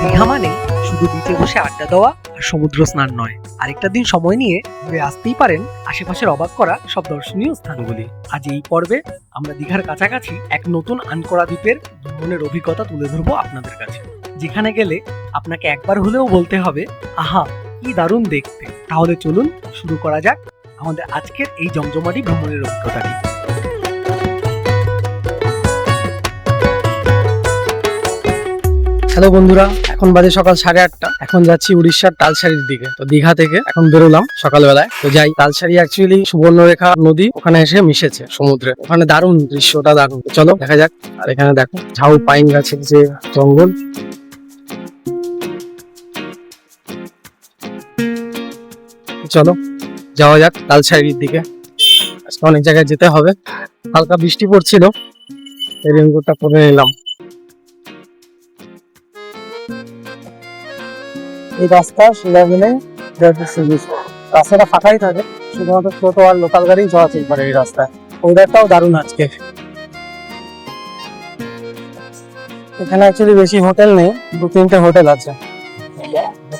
দীঘা মানে শুধু বিচে বসে আড্ডা দেওয়া আর সমুদ্র স্নান নয়। আরেকটা দিন সময় নিয়ে ঘুরে আসতেই পারেন আশেপাশের অবাক করা সব দর্শনীয় স্থানগুলি। আজ এই পর্বে আমরা দীঘার কাছাকাছি এক নতুন আনকরা দ্বীপের ভ্রমণের অভিজ্ঞতা তুলে ধরবো আপনাদের কাছে। যেখানে গেলে আপনাকে একবার হলেও বলতে হবে, আহা কি দারুণ দেখতে। তাহলে চলুন শুরু করা যাক আমাদের আজকের এই জমজমাটি ভ্রমণের অভিজ্ঞতাটি হ্যালো বন্ধুরা, এখন বাজে সকাল সাড়ে আটটা। এখন যাচ্ছি উড়িষ্যার তালসারির দিকে। তো দীঘা থেকে এখন বেরোলাম সকালবেলায়। তো যাই, তালসারি অ্যাকচুয়ালি সুবর্ণরেখা নদী ওখানে এসে মিশেছে সমুদ্রে। ওখানে দারুণ দৃশ্যটা দারুণ। চলো দেখা যাক। আর এখানে দেখো ঝাউ পাইন গাছের যে জঙ্গল। চলো, যাওয়া যাক তালসারির দিকে। আজকে অনেক জায়গায় যেতে হবে। হালকা বৃষ্টি পড়ছিল, এই রেনকোটটা পরে নিলাম। এই রাস্তা শিলামিনে রাস্তাটা ফাঁকাই থাকে, শুধুমাত্র টোটো আর লোকাল গাড়ি চলাচল করে এই রাস্তায়। ওয়েদারটাও দারুণ আজকে। এখানে অ্যাকচুয়ালি বেশি হোটেল নেই দু তিনটে হোটেল আছে।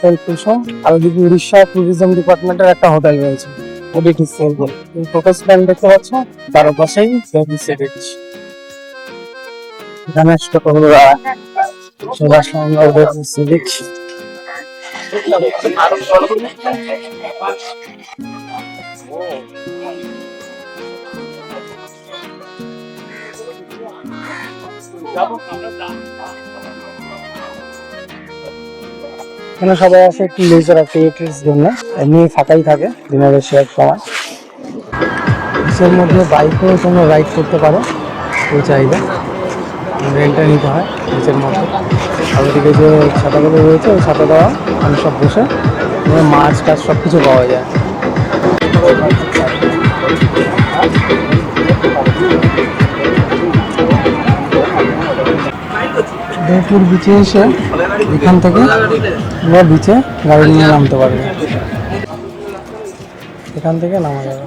হোটেল কুসুম আর ওদিকে উড়িষ্যা ট্যুরিজম ডিপার্টমেন্টের একটা হোটেল রয়েছে। ওদিকে সেল বলে টোটো স্ট্যান্ড দেখতে পাচ্ছ, তার পাশেই সার্ভিস দিচ্ছি এখানে ছোট চলে আসলাম আমরা ওদের দেখছি এখানে সবাই আসে একটু লেজার অ্যাক্টিভিটির জন্য। এমনি ফাঁকাই থাকে দিনের শেয়ার সময়। এর মধ্যে বাইকেও তোমরা রাইড করতে পারো কেউ চাইলে রেন্টটা নিতে হয় নিচের মধ্যে। আর ওদিকে যে ছাতাগুলো রয়েছে, ওই ছাতা দেওয়া আমি সব বসে ওখানে মাছ টাছ সব কিছু পাওয়া যায়। উদয়পুর বিচে এসে এখান থেকে আমরা বিচে গাড়ি নিয়ে নামতে পারব। এখান থেকে নামা যাবে।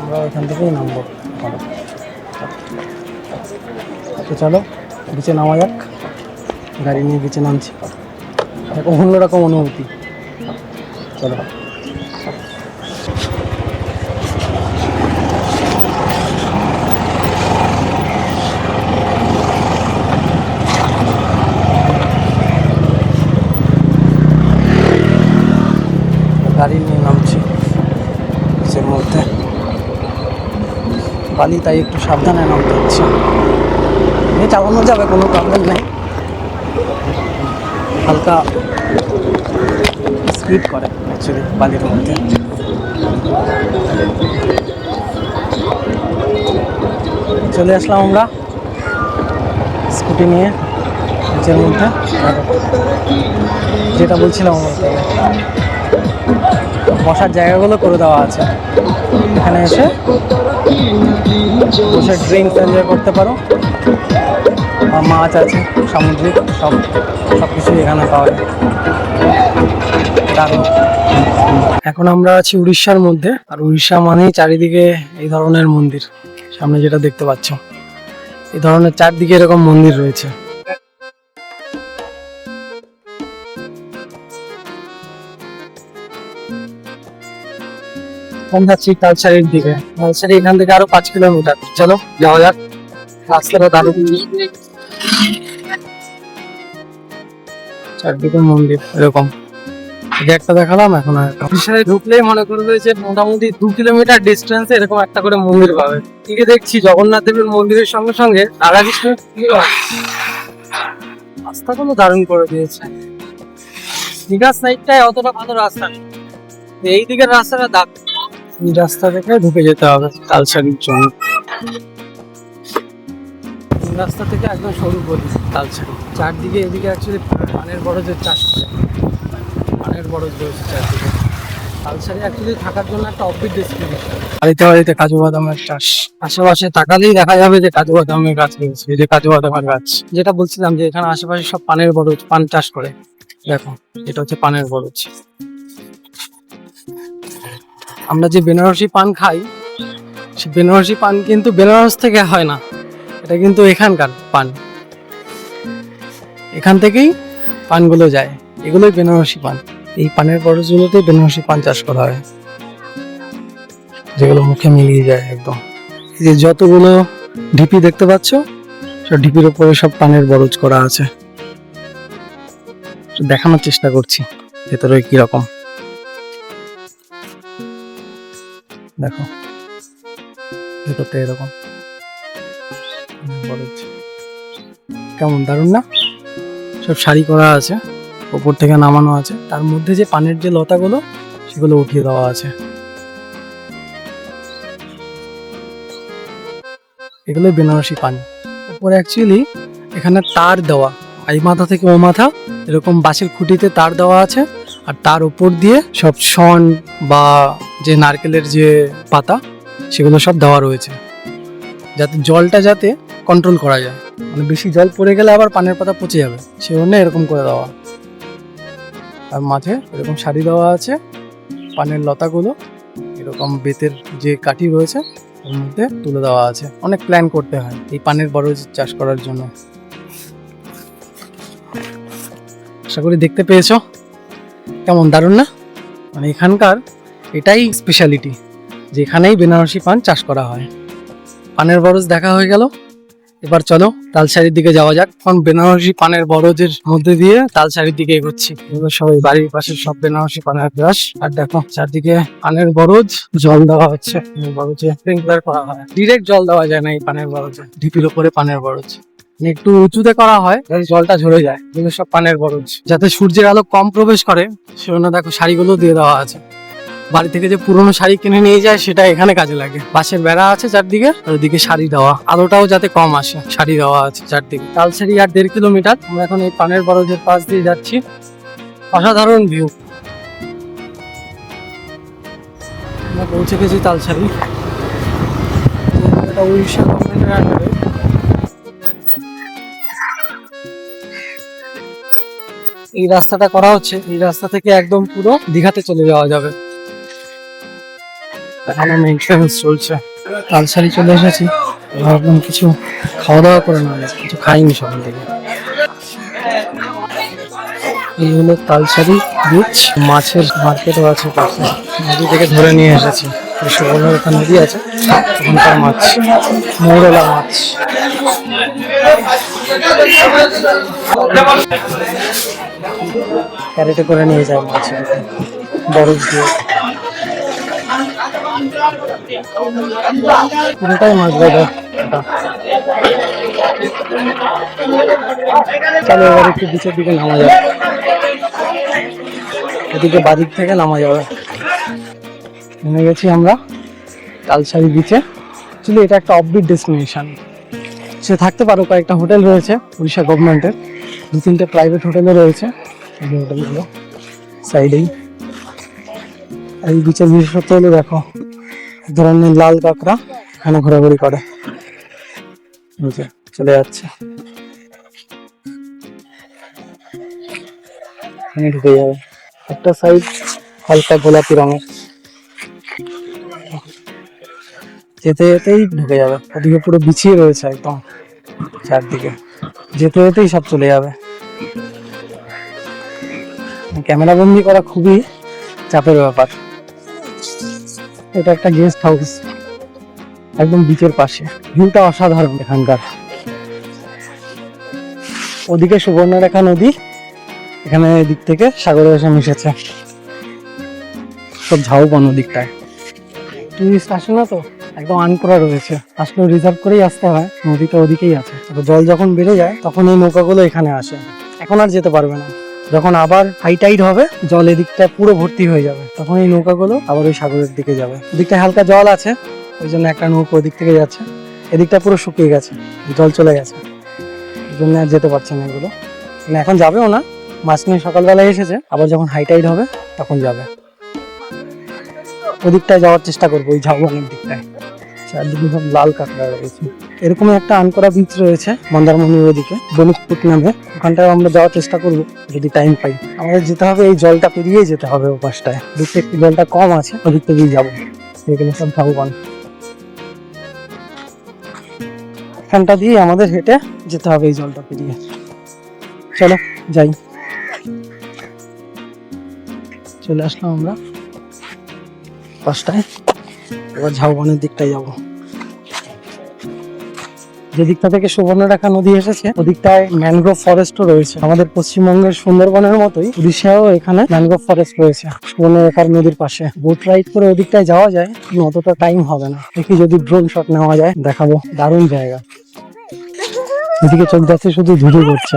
আমরা এখান থেকেই নামবো। তো চলো বিচে নামা যাক। গাড়ি নিয়ে বিচে নামছি। অন্যরকম অনুভূতি। চলো গাড়ি নিয়ে নামছি বিচের মধ্যে বালি তাই একটু সাবধানে নামতে হচ্ছে। চালানো যাবে, কোনো প্রবলেম নেই। হালকা স্পিড করে অ্যাকচুয়ালি বালির মধ্যে। চলে আসলাম আমরা স্কুটি নিয়ে, নিচের মধ্যে। যেটা বলছিলাম আমার। বসার জায়গাগুলো করে দেওয়া আছে। এখানে এসে বসে ড্রিঙ্কস এনজয় করতে পারো। আর মাছ আছে, সামুদ্রিক, সব সব কিছুই এখানে পাওয়া যায়। এখন আমরা আছি উড়িষ্যার মধ্যে। আর উড়িষ্যা মানেই চারিদিকে এই ধরনের মন্দির। সামনে যেটা দেখতে পাচ্ছ, এই ধরনের চারদিকে এরকম মন্দির রয়েছে। যাচ্ছি দিকে। এখান থেকে আরও পাঁচ কিলোমিটার। চলো, যাওয়া যাক। রাস্তাটা দারুণ। চারদিকে মন্দির, এরকম। একটা দেখালাম, এখন ঢুকলেই মনে করবে যে মোটামুটি দু কিলোমিটার ডিস্টেন্সে এরকম একটা করে মন্দির পাবে। দিকে দেখছি জগন্নাথ দেবের মন্দিরের সঙ্গে সঙ্গে রাধাকৃষ্ণ রাস্তাগুলো দারুণ করে দিয়েছে। দীঘার সাইডটায় অতটা ভালো রাস্তা এই দিকের রাস্তাটা দাগ রাস্তা থেকে ঢুকে যেতে হবে তালসারির জন্য। রাস্তা থেকে একদম সরু গলি তালসারি চারদিকে এদিকে অ্যাকচুয়ালি পানের বরজের চাষ করে পানের বরজ রয়েছে চারদিকে। তালসারি অ্যাকচুয়ালি থাকার জন্য একটা অফবিট ডেস্টিনেশন বাড়িতে বাড়িতে কাজু বাদামের চাষ। আশেপাশে তাকালেই দেখা যাবে যে কাজু বাদামের গাছ রয়েছে যে কাজু বাদামের গাছ। যেটা বলছিলাম যে এখানে আশেপাশে সব পানের বরজ, পান চাষ করে। দেখো, এটা হচ্ছে পানের বরজ। আমরা যে বেনারসি পান খাই, সে বেনারসি পান কিন্তু বেনারস থেকে হয় না। এটা কিন্তু এখানকার পান। এখান থেকেই পানগুলো যায়। এগুলোই বেনারসি পান। এই পানের বরজগুলোতেই বেনারসি পান চাষ করা হয়। যেগুলো মুখে মিলিয়ে যায় একদম। এই যে যতগুলো ঢিপি দেখতে পাচ্ছ সব ঢিপির উপরে সব পানের বরজ করা আছে। দেখানোর চেষ্টা করছি, ভেতরে কীরকম। দেখো। ভেতরটা এরকম। কেমন? দারুণ না? সব শাড়ি করা আছে, ওপর থেকে নামানো আছে। তার মধ্যে যে পানের যে লতাগুলো, সেগুলো উঠিয়ে দেওয়া আছে। এগুলো বেনারসি পান। উপরে অ্যাকচুয়ালি এখানে তার দেওয়া। এই মাথা থেকে ও মাথা, এরকম বাঁশের খুঁটিতে তার দেওয়া আছে। আর তার উপর দিয়ে সব শন বা যে নারকেলের যে পাতা, সেগুলো সব দেওয়া রয়েছে। যাতে জলটা যাতে কন্ট্রোল করা যায়। মানে বেশি জল পড়ে গেলে আবার পানের পাতা পচে যাবে। সে জন্য এরকম করে দেওয়া। আর মাঝে এরকম শাড়ি দেওয়া আছে। পানের লতাগুলো এরকম বেতের যে কাঠি রয়েছে, ওর মধ্যে তুলে দেওয়া আছে। অনেক প্ল্যান করতে হয় এই পানের বড় চাষ করার জন্য। আশা করি দেখতে পেয়েছ। কেমন? দারুণ না? মানে এখানকার এটাই স্পেশালিটি যে এখানেই বেনারসি পান চাষ করা হয়। পানের বরজ দেখা হয়ে গেল। এবার চলো তালসারির দিকে যাওয়া যাক। এখন বেনারসি পানের বরজের মধ্যে দিয়ে তালসারির দিকে এগোচ্ছি। এগুলো সবাই বাড়ির পাশে সব বেনারসি পানের ব্রাশ আর দেখো, চারদিকে পানের বরজ, জল দেওয়া হচ্ছে। বরজে স্প্রিংকলার করা হয়। ডিরেক্ট জল দেওয়া যায় না এই পানের বরজে। ঢিপির উপরে পানের বরজ। মানে একটু উঁচুতে করা হয়, যাতে জলটা ঝরে যায়। এগুলো সব পানের বরজ। যাতে সূর্যের আলো কম প্রবেশ করে, সেজন্য দেখো শাড়িগুলো দিয়ে দেওয়া আছে। বাড়ি থেকে যে পুরনো শাড়ি কিনে নিয়ে যায়, সেটা এখানে কাজে লাগে। বাঁশের বেড়া আছে চারদিকে, আর ওদিকে শাড়ি দেওয়া। আলোটাও যাতে কম আসে, শাড়ি দেওয়া আছে চারদিকে। তালসারি আর দেড় কিলোমিটার। আমরা এখন এই পানের বরজের পাশ দিয়ে যাচ্ছি। অসাধারণ ভিউ। আমরা পৌঁছে গেছি তালসারি এই রাস্তাটা করা হচ্ছে। এই রাস্তা থেকে একদম পুরো দীঘাতে চলে যাওয়া যাবে। এখানে মেনটেন্স চলছে। তালসারি চলে এসেছি। ভাবলাম কিছু খাওয়া দাওয়া করে না কিছু খাইনি সকাল থেকে। এই হলো তালসারি বিচ মাছের মার্কেটও আছে পাশে। নদী থেকে ধরে নিয়ে এসেছি। এই সুবর্ণরেখা নদী আছে। ওখানকার মাছ। মৌরলা মাছ। ক্যারেটে করে নিয়ে যায় মাছ। বরফ দিয়ে। পুরোটাই মাছ এটা। চলো এবার একটু বিচের দিকে নামা যাবে এদিকে বাদিক থেকে নামা যাবে। নেমে গেছি আমরা তালসারি বিচে অ্যাকচুয়ালি এটা একটা অফবিট ডেস্টিনেশন সে থাকতে পারো, কয়েকটা হোটেল রয়েছে, উড়িষ্যা গভর্নমেন্টের দু তিনটে প্রাইভেট হোটেলও রয়েছে। এই হোটেলগুলো সাইডেই এই বিচের বিশেষত্ব হলো, দেখো ধরনের লাল কাঁকড়া এখানে ঘোরাঘুরি করে। চলে যাচ্ছে। ঢুকে যাবে। একটা সাইড হালকা গোলাপি রঙের। যেতে যেতেই ঢুকে যাবে। ওদিকে পুরো বিছিয়ে রয়েছে একদম চারদিকে। যেতে যেতেই সব চলে যাবে। ক্যামেরা বন্দি করা খুবই চাপের ব্যাপার। এটা একটা গেস্ট হাউস একদম বিচের পাশে। ভিউটা অসাধারণ এখানকার। ওদিকে সুবর্ণরেখা নদী, এখানে এদিক থেকে সাগরে এসে মিশেছে। সব ঝাউবন ওদিকটায়। টুরিস্ট আসে না তো, একদম আনকরা রয়েছে। আসলে রিজার্ভ করেই আসতে হয়, নদীটা ওদিকেই আছে। জল যখন বেড়ে যায়, তখন এই নৌকাগুলো এখানে আসে। এখন আর যেতে পারবে না। যখন আবার হাই টাইড হবে, জল এদিকটা পুরো ভর্তি হয়ে যাবে। তখন এই নৌকাগুলো আবার ওই সাগরের দিকে যাবে। ওদিকটা হালকা জল আছে, ওই জন্য একটা নৌকা ওদিক থেকে যাচ্ছে। এদিকটা পুরো শুকিয়ে গেছে, জল চলে গেছে। ওই জন্য আর যেতে পারছে না এগুলো। মানে এখন যাবেও না, মাছ নিয়ে সকালবেলায় এসেছে, আবার যখন হাই টাইড হবে, তখন যাবে। ওদিকটায় যাওয়ার চেষ্টা করব, ওই ঝাউবনের দিকটায়। চারদিকে সব লাল কাঁকড়া রয়েছে। এরকমই একটা আনকরা বিচ রয়েছে মন্দারমণির ওদিকে বণিকপুট নামে। ওখানটায় আমরা যাওয়ার চেষ্টা করব, যদি টাইম পাই। আমাদের যেতে হবে, এই জলটা পেরিয়ে যেতে হবে ও পাশটায় দিকটা একটু জলটা কম আছে, ওদিক থেকেই যাব। এগুলো সব ঝাউবন এখানটা দিয়ে আমাদের হেঁটে যেতে হবে এই জলটা পেরিয়ে। চলো, যাই। চলে আসলাম আমরা। পাঁচটায় এবার ঝাউবনের দিকটায় যাব। যে দিকটা থেকে সুবর্ণরেখা নদী এসেছে, ওদিকটায় ম্যানগ্রোভ ফরেস্টও রয়েছে। আমাদের পশ্চিমবঙ্গের সুন্দরবনের মতোই উড়িষ্যাও এখানে ম্যানগ্রোভ ফরেস্ট রয়েছে, সুবর্ণরেখার নদীর পাশে। বোট রাইড করে ওদিকটায় যাওয়া যায় অতটা টাইম হবে না। দেখি যদি ড্রোন শট নেওয়া যায়, দেখাবো। দারুণ জায়গা। এদিকে চোখ যাচ্ছে শুধু ধুধু করছে।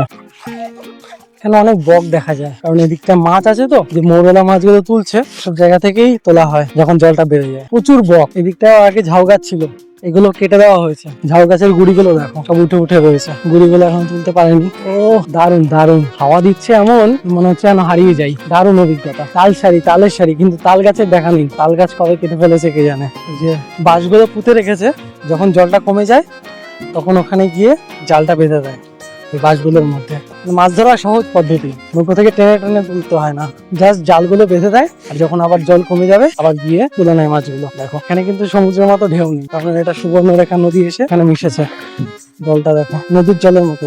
এখানে অনেক বক দেখা যায়, কারণ এদিকটা মাছ আছে তো, যে মোরবেলা মাছগুলো তুলছে, সব জায়গা থেকেই তোলা হয়, যখন জলটা বেড়ে যায়। প্রচুর বক। এদিকটাও আগে ঝাউ গাছ ছিল। এগুলো কেটে দেওয়া হয়েছে। ঝাউ গাছের গুড়িগুলো দেখো, সব উঠে উঠে রয়েছে। গুড়িগুলো এখন তুলতে পারেনি। ও দারুণ দারুণ। হাওয়া দিচ্ছে এমন, মনে হচ্ছে যেন হারিয়ে যাই। দারুণ অভিজ্ঞতা। তাল শাড়ি তালের শাড়ি কিন্তু তাল গাছের দেখা নেই। তাল গাছ কবে কেটে ফেলেছে কে জানে? যে বাঁশগুলো পুঁতে রেখেছে, যখন জলটা কমে যায়, তখন ওখানে গিয়ে জালটা বেঁধে দেয়, এই বাঁশগুলোর মধ্যে। মাছ ধরা সহজ পদ্ধতি। নৌকো থেকে টেনে টেনে তুলতে হয় না। জাস্ট জালগুলো বেঁধে দেয়, আর যখন আবার জল কমে যাবে, আবার গিয়ে তুলে নেয় মাছগুলো। দেখো, এখানে কিন্তু সমুদ্রের মতো ঢেউ নেই। কারণ এটা সুবর্ণরেখা নদী এসে এখানে মিশেছে। জলটা দেখো, নদীর জলের মতো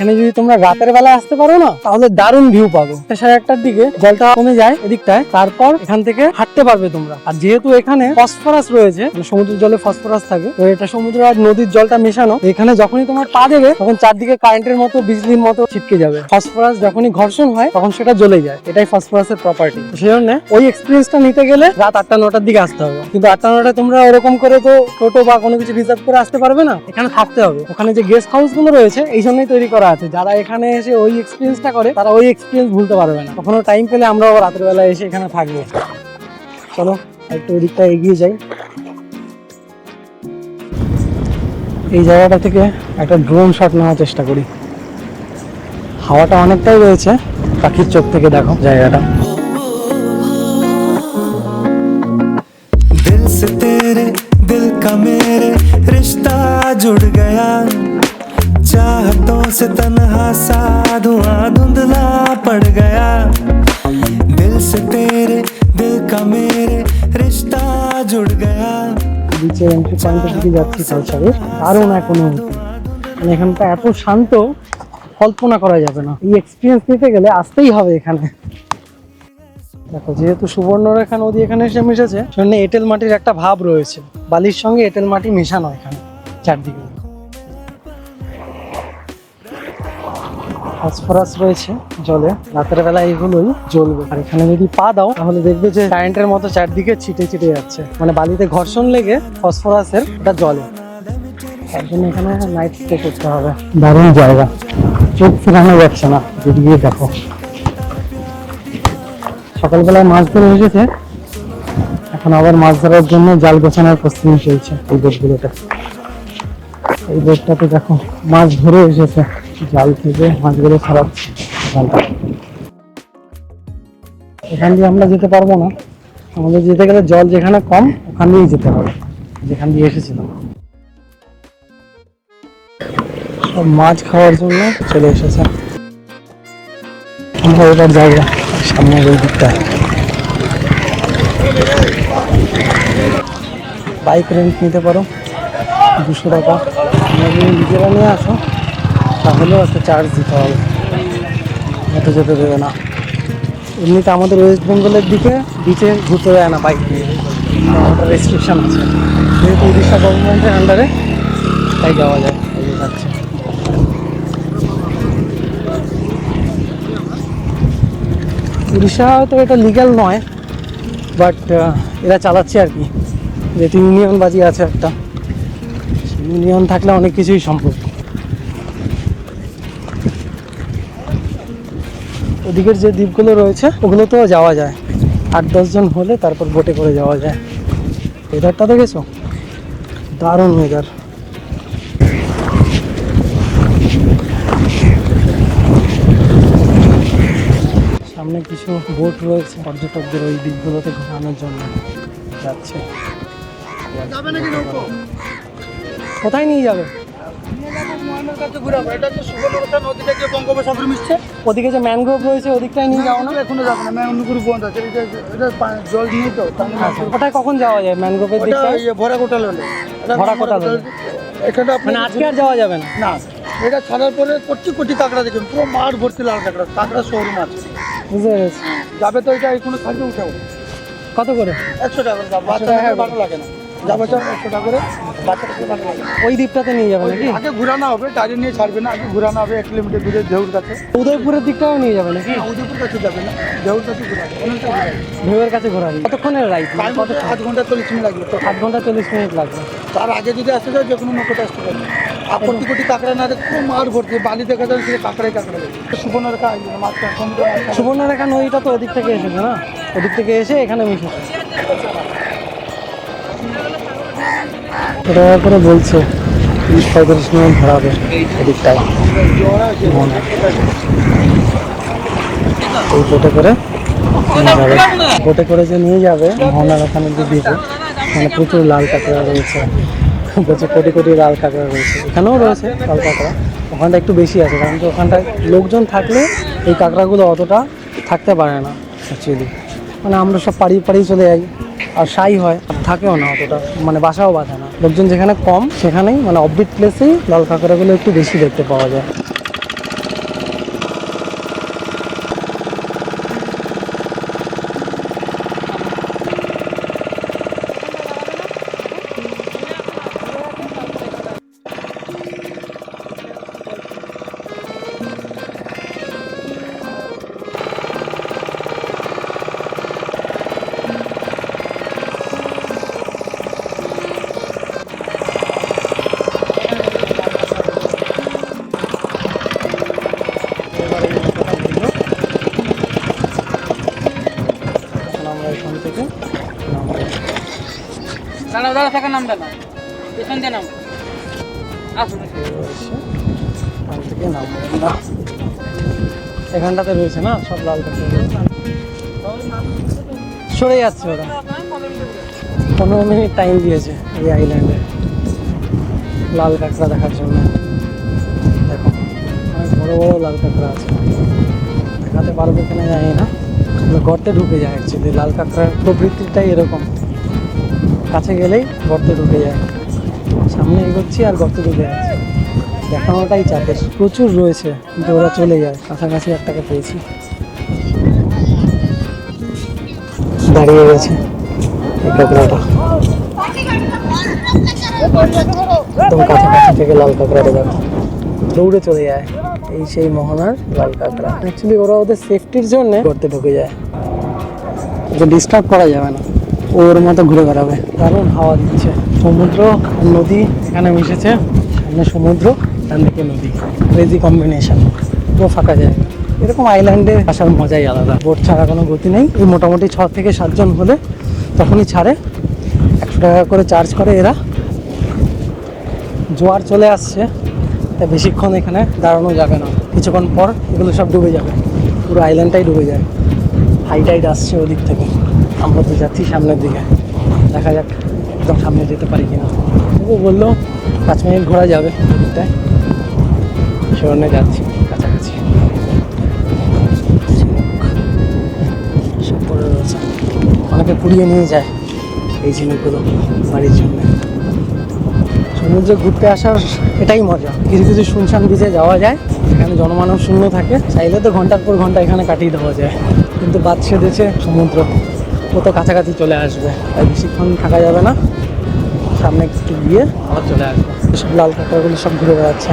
এখানে যদি তোমরা রাতের বেলা আসতে পারো না, তাহলে দারুণ ভিউ পাবো। সাড়ে একটার দিকে জলটা কমে যায় এদিকটায়, তারপর এখান থেকে হাঁটতে পারবে তোমরা। আর যেহেতু এখানে ফসফরাস রয়েছে মানে সমুদ্রের জলে ফসফরাস থাকে, তো এটা সমুদ্র আর নদীর জলটা মেশানো, এখানে যখনই তোমার পা দেবে, তখন চারদিকে কারেন্টের মতো, বিজলির মতো ছিটকে যাবে। ফসফরাস যখনই ঘর্ষণ হয়, তখন সেটা জ্বলে যায়। এটাই ফসফরাসের প্রপার্টি সেই জন্য ওই এক্সপিরিয়েন্সটা নিতে গেলে রাত আটটা, নটার দিকে আসতে হবে। কিন্তু আটটা, নটায় তোমরা ওরকম করে তো টোটো বা কোনো কিছু রিজার্ভ করে আসতে পারবে না? এখানে থাকতে হবে। ওখানে যে গেস্ট হাউসগুলো রয়েছে, এই জন্যই তৈরি করা আছে। যারা এখানে এসে ওই এক্সপিরিয়েন্সটা করে, তারা ওই এক্সপিরিয়েন্স ভুলতে পারবে না। কখনো টাইম পেলে আমরা আবার রাতের বেলা এসে এখানে থাকব। চলো, একটু ওই দিকটা এগিয়ে যাই। এই জায়গাটা থেকে একটা ড্রোন শট নেওয়ার চেষ্টা করি। হাওয়াটা অনেকটাই রয়েছে, পাখির চোখ থেকে দেখো জায়গাটা। দিল কা মেরে, রিশতা জুড় গয়া। চাহ से तन्हा सा धुआं धुंधला पड़ गया दिल से तेरे दिल का मेरे रिश्ता जुड़ गया বিচের এন্ট্রি পয়েন্টের দিকে যাচ্ছি কালচারে দারুণ এক অনুভূতি মানে এখানটা এত শান্ত কল্পনা করা যাবে না এই এক্সপিরিয়েন্স নিতে গেলে আসতেই হবে এখানে দেখো যেহেতু সুবর্ণরেখা নদী এখানে এসে মিশেছে সেজন্য এঁটেল মাটির একটা ভাব রয়েছে বালির সঙ্গে এঁটেল মাটি মেশানো এখানে চারদিকে ফসফরাস রয়েছে জলে। রাতের বেলা এগুলোই জ্বলবে। আর এখানে যদি পা দাও, তাহলে দেখবে যে কারেন্টের মতো চারদিকে ছিটে ছিটে যাচ্ছে। মানে বালিতে ঘর্ষণ লেগে ফসফরাসের এটা জলে। তার জন্য এখানে নাইট স্টে করতে হবে। দারুণ জায়গা। চোখ ফেরানো যাচ্ছে না যদি গিয়ে দেখো। সকালবেলায় মাছ ধরে এসেছে। এখন আবার মাছ ধরার জন্য জাল গোছানোর প্রস্তুতি চলছে এই বোটগুলোতে। এই বোটটাতে দেখো, মাছ ধরে এসেছে। জাল থেকে মাছগুলো জালটা এখান দিয়ে আমরা যেতে পারব না। আমাদের যেতে গেলে জল যেখানে কম, ওখান দিয়েই যেতে হবে, যেখান দিয়ে এসেছিলাম। সব মাছ খাওয়ার জন্য চলে এসেছে। আমরা এবার যাব সামনের ওই দিকটায় বাইক রেন্ট নিতে পারো দুশো টাকা। নিজেরা নিয়ে আসো তাহলেও একটা চার্জ দিতে হবে। হেঁটে যেতে দেবে না। এমনিতে আমাদের ওয়েস্ট বেঙ্গলের দিকে বিচে ঘুরতে যায় না বাইক নিয়ে। ওটা রেস্ট্রিকশন আছে। যেহেতু উড়িষ্যা গভর্নমেন্টের আন্ডারে তাই যাওয়া যায় যাচ্ছে। উড়িষ্যা তো এটা লিগ্যাল নয় বাট এরা চালাচ্ছে আর কি। যেহেতু ইউনিয়ন বাজি আছে একটা ইউনিয়ন থাকলে অনেক কিছুই সম্ভব। ওদিকের যে দ্বীপগুলো রয়েছে ওগুলোতেও যাওয়া যায়। আট দশজন হলে তারপর বোটে করে যাওয়া যায়। ওয়েদারটা দেখেছ? দারুণ ওয়েদার সামনে কিছু বোট রয়েছে পর্যটকদের ওই দিকগুলোতে ঘোরানোর জন্য যাচ্ছে। কোথায় নিয়ে যাবে? ওদিকে যে ম্যানগ্রোভ রয়েছে ওদিকটাই নিয়ে যাও না? এখনও যাব না মেনুগুড়ি বন্ধ আছে। এটা এটা জল নিয়ে তো ওটায় কখন যাওয়া যায় ম্যানগ্রোভের ইয়ে ভরা কোটাল ভরা কোটাল হলে। এখানে মানে আজকে আর যাওয়া যাবে না? না এটা ছাড়ার পরে কোটি কোটি কাঁকড়া দেখুন পুরো মাঠ ভর্তি লাল কাঁকড়া কাঁকড়া শোরুম আছে। বুঝতে পেরেছি। যাবে তো এটা এখনও থাকবে উঠাও কত করে? একশো টাকা যাবে লাগে না। যাবে একশো টাকা করে। ওই দ্বীপটাতে নিয়ে যাবে নাকি? আগে ঘুরানো হবে গাড়ি নিয়ে ছাড়বে না আগে ঘুরানো হবে এক কিলোমিটার দূরে ঢেউর কাছে। উদয়পুরের দিকটাও নিয়ে যাবে নাকি? উদয়পুর কাছে যাবে না ঢেউর কাছে ঘুরাবে ঢেউয়ের কাছে ঘোরাবি। কতক্ষণের রাইড হচ্ছে আধ ঘণ্টা চল্লিশ মিনিট লাগবে। তো আট ঘণ্টা চল্লিশ মিনিট লাগবে। তার আগে যদি আসতে চাও যে কোনো নৌকোতে আসতে পারবে আর কোটি কোটি কাঁকড়া না দেখে মাঠ ভর্তি। বালি দেখা যায় সেটা কাঁকড়াই কাঁকড়া সুবর্ণরেখা আসবে মাছটা সমুদ্র সুবর্ণরেখা নদীটা তো ওদিক থেকে এসেছে না? ওদিক থেকে এসে এখানে মিশেছে। এটা করে বলছে, তিরিশ পঁয়ত্রিশ মিনিট ধরাবে এদিকটায়। এই বোটে করে যাবে। বোটে করে যে নিয়ে যাবে, মোহনার ওখানে যে দ্বীপে মানে প্রচুর লাল কাঁকড়া রয়েছে। বলছে কোটি কোটি লাল কাঁকড়া রয়েছে। এখানেও রয়েছে লাল কাঁকড়া। ওখানটা একটু বেশি আছে, কারণ কি ওখানটায় লোকজন থাকলে এই কাঁকড়াগুলো অতটা থাকতে পারে না অ্যাকচুয়ালি মানে আমরা সব পাড়ি পাড়ি চলে যাই। আর সাই হয় থাকেও না অতটা। মানে বাসাও বাঁধে না। লোকজন যেখানে কম, সেখানেই মানে অফবিট প্লেসেই লাল কাঁকড়াগুলো একটু বেশি দেখতে পাওয়া যায়। এখন থেকে। দাঁড়াও দাঁড়াও থাকা নামবে না পেছন দিয়ে নাম। আসুন এখান থেকে নামবো আমরা। এখানটাতে রয়েছে না? সব লাল সরে যাচ্ছে ওরা। পনেরো মিনিট টাইম দিয়েছে এই আইল্যান্ডে লাল কাঁকড়া দেখার জন্য। দেখো অনেক বড় বড় লাল কাঁকড়া আছে। দেখাতে পারব কিনা জানি না। গর্তে ঢুকে যায় অ্যাকচুয়ালি লাল কাঁকড়ার প্রবৃত্তিটাই এরকম। কাছে গেলেই গর্তে ঢুকে যায়। সামনে এগোচ্ছি আর গর্তে ঢুকে যাচ্ছে। দেখানোটাই চাপের। প্রচুর রয়েছে, কিন্তু ওরা চলে যায়। কাছাকাছি একটাকে পেয়েছি। দাঁড়িয়ে গেছে কাছাকাছি থেকে লাল কাঁকড়াটা দেখো দৌড়ে চলে যায় এই সেই মোহনার লাল কাঁকড়া। অ্যাকচুয়ালি ওরা ওদের সেফটির জন্য করতে ঢুকে যায়। ওকে ডিস্টার্ব করা যাবে না। ওর মতো ঘুরে বেড়াবে। দারুণ হাওয়া দিচ্ছে। সমুদ্র, নদী এখানে মিশেছে। সামনে সমুদ্র, ডান দিকে নদী। ক্রেজি কম্বিনেশন পুরো ফাঁকা জায়গা। এরকম আইল্যান্ডে আসার মজাই আলাদা। বোট ছাড়া কোনো গতি নেই। এই মোটামুটি ছ থেকে সাতজন হলে তখনই ছাড়ে। একশো টাকা করে চার্জ করে এরা। জোয়ার চলে আসছে। তাই বেশিক্ষণ এখানে দাঁড়ানো যাবে না। কিছুক্ষণ পর এগুলো সব ডুবে যাবে। পুরো আইল্যান্ডটাই ডুবে যায়। হাই টাইড আসছে ওদিক থেকে। আমরা তো যাচ্ছি সামনের দিকে। দেখা যাক একদম সামনে যেতে পারি কিনা। তবু বলল, পাঁচ মিনিট ঘোরা যাবে ওদিকটায়। সেখানে যাচ্ছি, কাছাকাছি। সব রয়েছে। অনেকে পুড়িয়ে নিয়ে যায় এই ঝিনুকগুলো বাড়ির জন্য। সমুদ্রে ঘুরতে আসার এটাই মজা। কিছু কিছু শুনশান বিচে যাওয়া যায়। এখানে জনমানব শূন্য থাকে। চাইলে তো ঘণ্টার পর ঘণ্টা এখানে কাটিয়ে দেওয়া যায়। কিন্তু বাদ সেধেছে সমুদ্র ও তো কাছাকাছি চলে আসবে, তাই বেশিক্ষণ থাকা যাবে না। সামনে একটু গিয়ে আবার চলে আসবে। সব লাল কাঁকড়াগুলো সব ঘুরে বেড়াচ্ছে।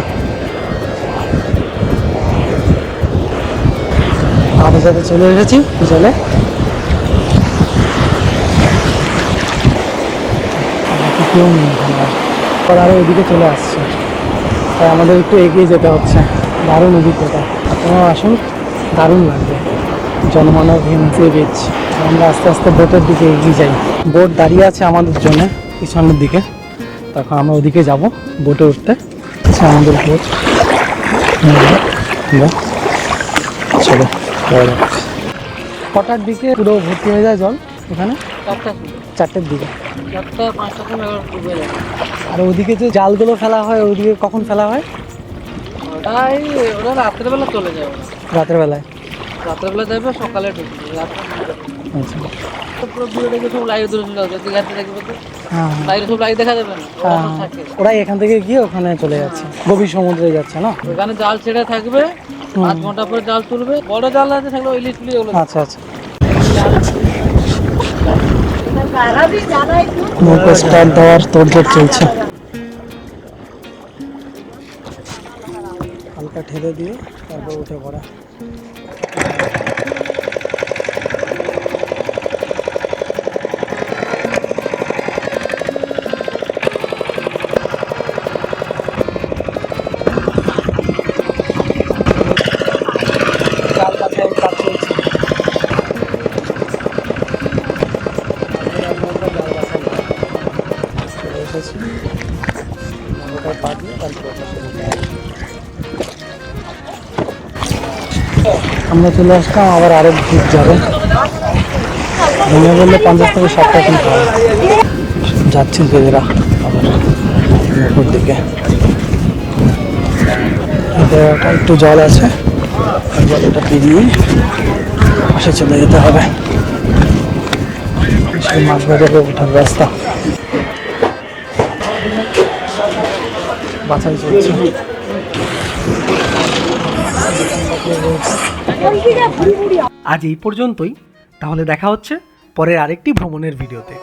আমাদের সাথে চলে এসেছি বাকি কেউ নেই। পর আরও ওইদিকে চলে আসছে। তাই আমাদের একটু এগিয়ে যেতে হচ্ছে। দারুণ অভিজ্ঞতা। আপনারাও আসুন। দারুণ লাগবে। জনমানবহীন সে বিচ আমরা আস্তে আস্তে বোটের দিকে এগিয়ে যাই। বোট দাঁড়িয়ে আছে আমাদের জন্য পিছনের দিকে। তখন আমরা ওদিকে যাব বোটে উঠতে। আমাদের বোট। চলো কটার দিকে পুরো ভর্তি হয়ে যায় জল এখানে? চারটের দিকে। আর ওদিকে যে জালগুলো ফেলা হয় ওদিকে কখন ফেলা হয়? ওটাই ওরা রাত্রেবেলা চলে যাবে রাতের বেলায় রাত্রেবেলা যাবে সকালে ঢুকবে। আচ্ছা। পুরো ভিড়ে দেখে সব লাইভ দূরে চলে যাবে দীঘাতে দেখবে তো। বাইরে সব লাইভ দেখা যাবে না ওরা হ্যাঁ। হ্যাঁ। ওরাই এখান থেকে গিয়ে ওখানে চলে যাচ্ছে গভীর সমুদ্রে যাচ্ছে না? ওখানে জাল ছেড়ে থাকবে। আধ ঘণ্টা পরে জাল তুলবে বড় জাল আছে থাকলে ওই ওগুলো আচ্ছা আচ্ছা। নৌকা স্টার্ট দেওয়ার তোড়জোড় চলছে। হালকা ঠেলে দিয়ে তারপর উঠে পড়া। Thank you. আমরা চলে আসলাম, আবার আরও দ্বীপ যাবে। বললে পঞ্চাশ থেকে ষাট টাকা কিনতে যাচ্ছি জেলেরা আবার দিকে জায়গাটা একটু জল আছে জলটা পেরিয়ে পাশে চলে যেতে হবে। সেই মাছ বাজারে ওঠার রাস্তা। বাছাই চলছে। আজ এই পর্যন্তই। তাহলে দেখা হচ্ছে পরের আরেকটি ভ্রমণের ভিডিওতে।